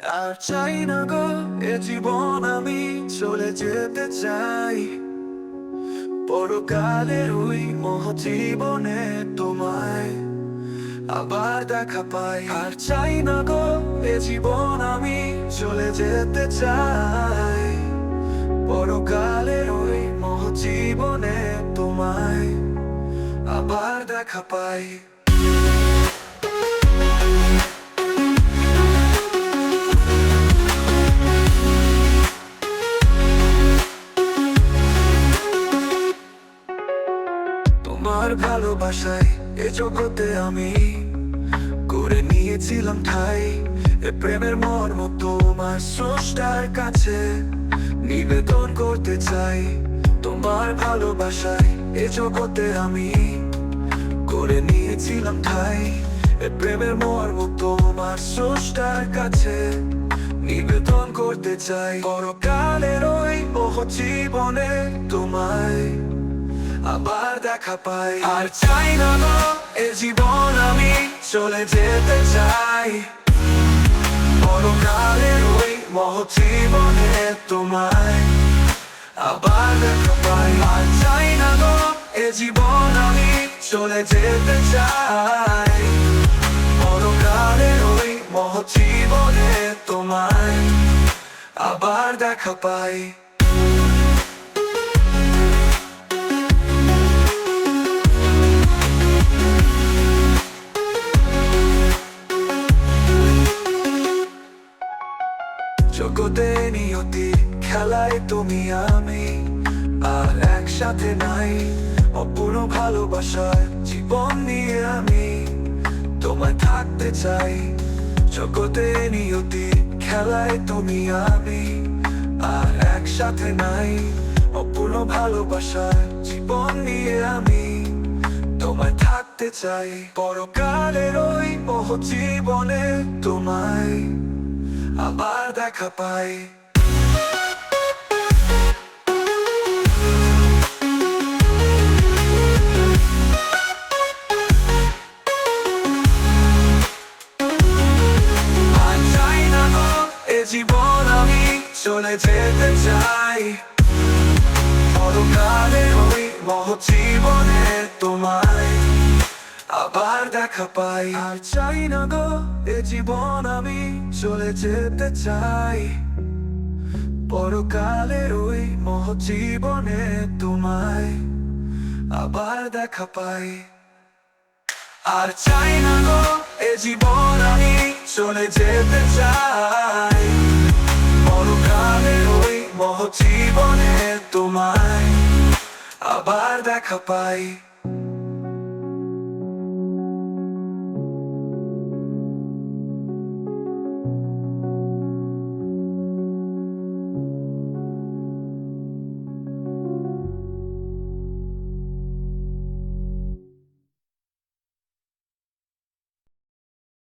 আর চাই না গো, এ জীবন আমি চলে যেতে চাই। পরকালের ওই মহ জীবনে তোমায় আবার দেখা পাই। আর চাই না গো, এ জীবন আমি চলে যেতে চাই। পরকালের ওই মহ জীবনে তোমায় আবার দেখা ভালোবাসায় এ জগতে আমি করে নিয়েছিলাম ঠাই। এ প্রেমের মর্ম তোমার স্রষ্টার কাছে নিবেদন করতে চাই। তোমার ভালোবাসায় এ জগতে আমি করে নিয়েছিলাম ঠাই। এ প্রেমের মর্ম তোমার স্রষ্টার কাছে নিবেদন করতে চাই। পরকালের ওই জীবনে তোমায় আবার দেখা পাই। আর চাই না গো, এ জীবন আমি চলে যেতে চাই। পরকালের ওই মহ জীবনে তোমায় আবার দেখা পাই। আর চাই না গো, এ জীবন আমি চলে যেতে চাই। পরকালের ওই মহ জীবনে তোমায় আবার দেখা পাই। জগতে নিয়তি, খেলায় তুমি আমি। আর একসাথে নাই, অপূর্ণ ভালোবাসার জীবন নিয়ে আমি। তোমায় থাকতে চাই, জগতে নিয়তি, খেলায় তুমি আমি। আর একসাথে নাই, অপূর্ণ ভালোবাসার জীবন নিয়ে আমি। তোমায় থাকতে চাই, পরকালের ওই জীবনে তোমায়। আবার দেখা পাই জীবন আমি চলে যেতে চাই পরকালে ওই মহ জীবনে তোমায় আবার দেখা পাই। আর চাই না গো, এ জীবন আমি চলে যেতে চাই। পরকালের ওই মহ জীবনে তোমায় আবার দেখা পাই। আর চাই না গো, এ জীবন আমি চলে যেতে চাই। পরকালের ওই মহ জীবনে তোমায় আবার দেখা পাই।